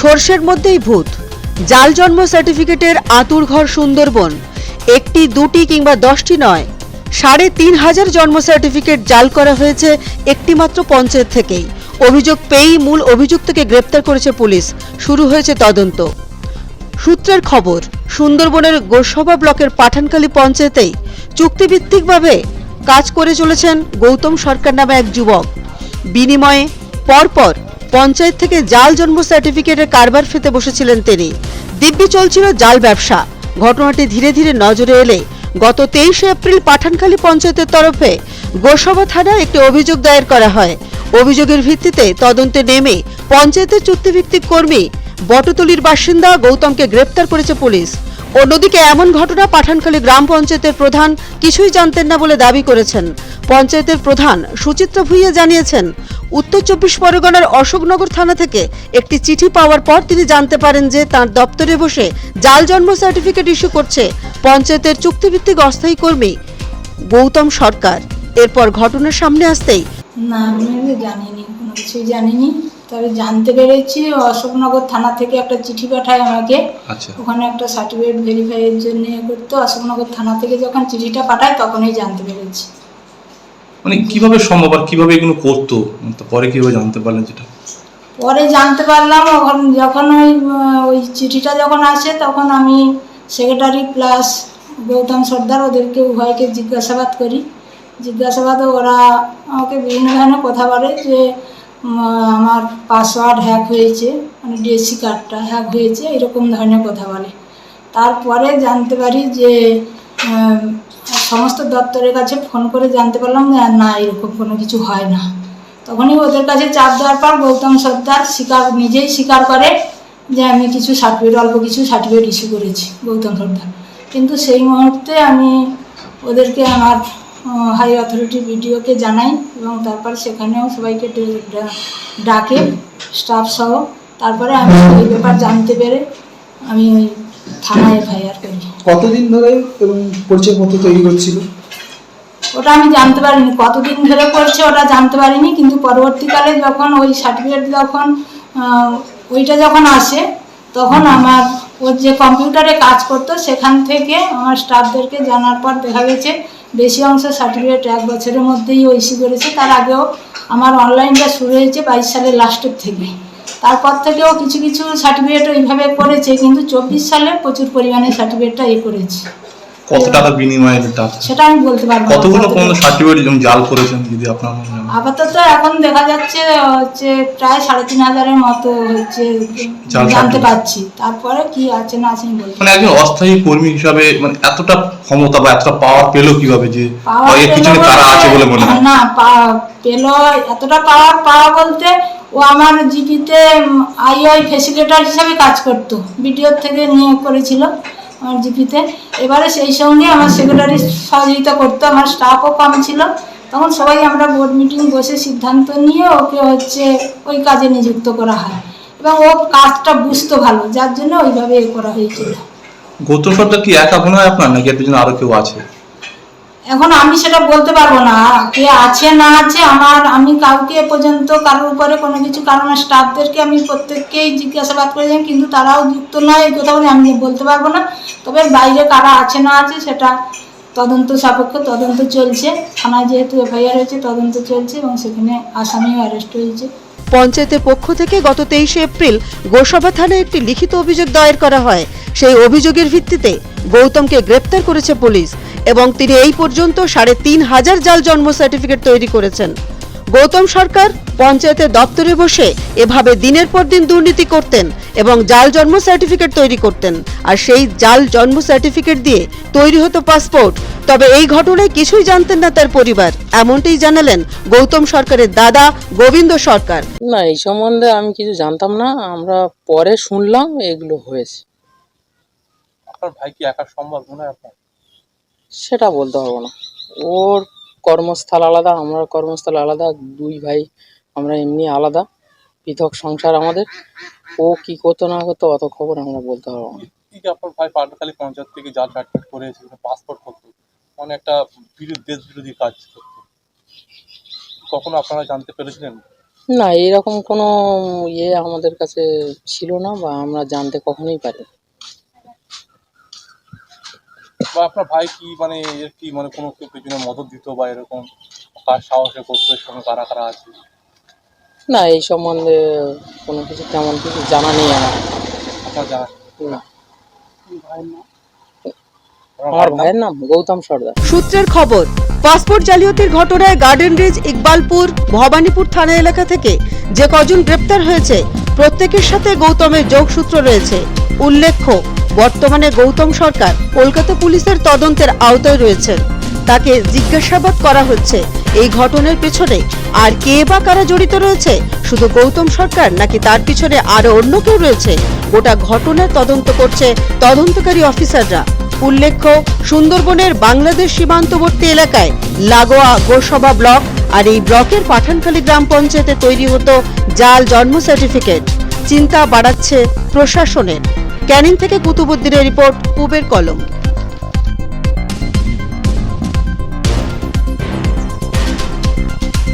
সর্ষের মধ্যেই ভূত। জাল জন্ম সার্টিফিকেটের আতুর ঘর সুন্দরবন। একটি, দুটি কিংবা দশটি নয়, সাড়ে তিন হাজার জন্ম সার্টিফিকেট জাল করা হয়েছে একটি মাত্র পঞ্চায়েত থেকেই। অভিযোগ পেয়েই মূল অভিযুক্তকে গ্রেপ্তার করেছে পুলিশ। শুরু হয়েছে তদন্ত। সূত্রের খবর, সুন্দরবনের গোসভা ব্লকের পাঠানকালী পঞ্চায়েতেই চুক্তিভিত্তিকভাবে কাজ করে চলেছেন গৌতম সরকার নামে এক যুবক। বিনিময়ে পরপর পঞ্চায়েত থেকে জাল জন্ম সার্টিফিকেটের কারবার ফেতে বসেছিলেন তিনি। দিব্যি চলছিল জাল ব্যবসা। ঘটনাটি ধীরে ধীরে নজরে এলে গত তেইশে এপ্রিল পাঠানখালী পঞ্চায়েতের তরফে গোসভা থানায় একটি অভিযোগ দায়ের করা হয়। অভিযোগের ভিত্তিতে তদন্তে নেমে পঞ্চায়েতের চুক্তিভিত্তিক কর্মী বটতলির বাসিন্দা গৌতমকে গ্রেপ্তার করেছে পুলিশ। অন্যদিকে এমন ঘটনা পাঠানখালী গ্রাম পঞ্চায়েতের প্রধান কিছুই জানতেন না বলে দাবি করেছেন। পঞ্চায়েতের প্রধান সুচিত্রা ভুইয়া জানিয়েছেন উত্তর চব্বিশ পরগনার অশোকনগর থানা থেকে একটি চিঠি পাওয়ার পর তিনি জানতে পারেন যে তার দপ্তরে বসে জাল জন্ম সার্টিফিকেট ইস্যু করছে পঞ্চায়েতের চুক্তিভিত্তিক অস্থায়ী কর্মী গৌতম সরকার। এরপর ঘটনার সামনে আসতেই না আমি জানিনি কোনো কিছুই জানিনি। তবে জানতে পেরেছি অশোকনগর থানা থেকে একটা চিঠি পাঠায় আমাকে। আচ্ছা। ওখানে একটা সার্টিফিকেট ভেরিফাইয়ের জন্য ইয়ে করতো। অশোকনগর থানা থেকে যখন চিঠিটা পাঠায় তখনই জানতে পেরেছি। মানে কীভাবে সম্ভব আর কীভাবে এগুলো করতো? মানে পরে কীভাবে জানতে পারলেন যেটা পরে জানতে পারলাম, ওখান যখন ওই ওই চিঠিটা যখন আসে, তখন আমি সেক্রেটারি প্লাস গৌতম সর্দার ওদেরকে, উভয়কে জিজ্ঞাসাবাদ করি। জিজ্ঞাসাবাদে ওরা আমাকে বিভিন্ন ধরনের কথা বলে যে আমার পাসওয়ার্ড হ্যাক হয়েছে মানে ডিএসসি কার্ডটা হ্যাক হয়েছে, এরকম ধরনের কথা বলে। তারপরে জানতে পারি যে সমস্ত দপ্তরের কাছে ফোন করে জানতে পারলাম না, এরকম কোনো কিছু হয় না। তখনই ওদের কাছে চাপ দেওয়ার পর গৌতম সর্দার স্বীকার, নিজেই স্বীকার করে যে, আমি কিছু সার্টিফিকেট অল্প কিছু সার্টিফিকেট ইস্যু করেছি, গৌতম সর্দার। কিন্তু সেই মুহূর্তে আমি ওদেরকে আমার হাই অথরিটি বিডিওকে জানাই এবং তারপর সেখানেও সবাইকে ডাকে স্টাফ সহ। তারপরে আমি ওই ব্যাপার জানতে পেরে আমি ওই থানায় এফআইআর করি। কতদিন ধরে এবং পরিচয়পত্র তৈরি করছিল? ওটা আমি জানতে পারিনি। কতদিন ধরে করছে ওটা জানতে পারিনি কিন্তু পরবর্তীকালে যখন ওই সার্টিফিকেট যখন ওইটা যখন আসে তখন আমার ওর যে কম্পিউটারে কাজ করতো সেখান থেকে আমার স্টাফদেরকে জানার পর দেখা গেছে বেশি অংশ সার্টিফিকেট এক বছরের মধ্যেই ও ইস্যু করেছে। তার আগেও আমার অনলাইনটা শুরু হয়েছে বাইশ সালের লাস্টের থেকে। তারপর থেকেও কিছু কিছু সার্টিফিকেট ওইভাবে করেছে কিন্তু চব্বিশ সালে প্রচুর পরিমাণে সার্টিফিকেটটা এ করেছে। কত টাকা বিনিময়ে সেটা আমি বলতে পারব কতগুলো কোন সার্টিফিকেট জাল করেছেন যদি আপনার মনে আপাতত এখন দেখা যাচ্ছে হচ্ছে প্রায় সাড়ে তিন হাজারের মতো হচ্ছে জানতে পারছি। তারপরে কি আছে না আছে বলতে মানে একজন অস্থায়ী কর্মী হিসাবে মানে এতটা ক্ষমতা বা এতটা পাওয়ার পেল কীভাবে যে এর পিছনে কারা আছে বলে মনে হয়? না পেল এতটা পাওয়ার পাওয়া বলতে ও আমার জিপিতে আইআই ফেসিলেটার হিসাবে কাজ করতো। বিডিওর থেকে নিয়োগ করেছিল আমার জিপিতে এবারে সেই সঙ্গে আমার সেক্রেটারি সহযোগিতা করতো, আমার স্টাফও কম ছিল। তখন সবাই আমরা বোর্ড মিটিং বসে সিদ্ধান্ত নিয়ে ওকে হচ্ছে ওই কাজে নিযুক্ত করা হয়। এবং ও কাজটা বুঝতো ভালো, যার জন্য ওইভাবে করা হয়েছিল। গৌতম সর্দার কি একা মনে হয় আপনার, নাকি এর পিছনে আরও কেউ আছে? এখন আমি সেটা বলতে পারব না। কে আছে, না আছে, আমার, আমি কাউকে পর্যন্ত কারোর উপরে কোনো কিছু কারণে স্টাফদেরকে আমি প্রত্যেককেই জিজ্ঞাসাবাদ করেছি কিন্তু তারাও যুক্ত নয় এই কথা বলে আমি বলতে পারব না। তবে বাইরে কারা আছে, না আছে, সেটা তদন্ত সাপেক্ষ, তদন্ত চলছে। থানায় যেহেতু এফআইআর হয়েছে, তদন্ত চলছে এবং সেখানে আসামিও অ্যারেস্ট হয়েছে। পঞ্চায়েতের পক্ষ থেকে গত তেইশে এপ্রিল গোসভা থানায় একটি লিখিত অভিযোগ দায়ের করা হয়। সেই অভিযোগের ভিত্তিতে গৌতমকে গ্রেপ্তার করেছে পুলিশ। এবং তিনি এই পর্যন্ত সাড়ে তিন হাজার জাল জন্ম সার্টিফিকেট তৈরি করেছেন। গৌতম সরকার পঞ্চায়েতের দপ্তরে বসে এভাবে দিনের পর দিন দুর্নীতি করতেন এবং জাল জন্ম সার্টিফিকেট তৈরি করতেন। আর সেই জাল জন্ম সার্টিফিকেট দিয়ে তৈরি হতো পাসপোর্ট তবে এই ঘটনায় কিছুই জানতেন না তার পরিবার। এমনটাই জানালেন গৌতম সরকারের দাদা গোবিন্দ সরকার। না এই সম্বন্ধে আমি কিছু জানতাম না। আমরা পরে শুনলাম এগুলো হয়েছে। আপনার ভাই কি একা সম্ভব মনে হয় আপনার? সেটা বলতে পারব না। ওর কর্মস্থল আলাদা আমার কর্মস্থল আলাদা দুই ভাই আমরা এমনি আলাদা। পৃথক সংসার আমাদের। ও কি করতো না করতো অত খবর আমরা বলতে পারব না। আপনার ভাই পাটখালি পঞ্চায়েত থেকে জাল পাসপোর্ট করতো মানে একটা বিরোধী দেশ বিরোধী কাজ করতো। কখনো আপনারা জানতে পেরেছিলেন? না এরকম কোনো ইয়ে আমাদের কাছে ছিল না বা আমরা জানতে কখনোই পারি বা আপনার ভাই কি মানে এর কি মানে কোনো কেউ পেছনে মদত দিত বা এরকম কার সাহসে করতো এর সঙ্গে কারা কারা আছে? না এই সম্বন্ধে কোনো কিছু তেমন কিছু জানা নেই আমার। আপনার জানা না। আমার ভাইয়ের নাম? ভাইয়ের নাম? গৌতম সর্দার। সূত্রের খবর পাসপোর্ট জালিয়াতির ঘটনায় গার্ডেন রিজ ইকবালপুর ভবানীপুর থানা এলাকা থেকে যে কজন গ্রেপ্তার হয়েছে প্রত্যেকের সাথে গৌতমের যোগসূত্র রয়েছে। উল্লেখ্য বর্তমানে গৌতম সরকার কলকাতা পুলিশের তদন্তের আওতায় রয়েছেন। তাকে জিজ্ঞাসাবাদ করা হচ্ছে। এই ঘটনার পেছনে আর কে বা কারা জড়িত রয়েছে, শুধু গৌতম সরকার নাকি তার পিছনে আরও অন্য কেউ রয়েছে? গোটা ঘটনার তদন্ত করছে তদন্তকারী অফিসাররা। উল্লেখ্য, সুন্দরবনের বাংলাদেশ সীমান্তবর্তী এলাকায় লাগোয়া গোসভা ব্লক আর এই ব্লকের পাঠানখালী গ্রাম পঞ্চায়েতে তৈরি হতো জাল জন্ম সার্টিফিকেট। চিন্তা বাড়াচ্ছে প্রশাসনের। ক্যানিং থেকে কুতুবুদ্দিনের রিপোর্ট পুবের কলম।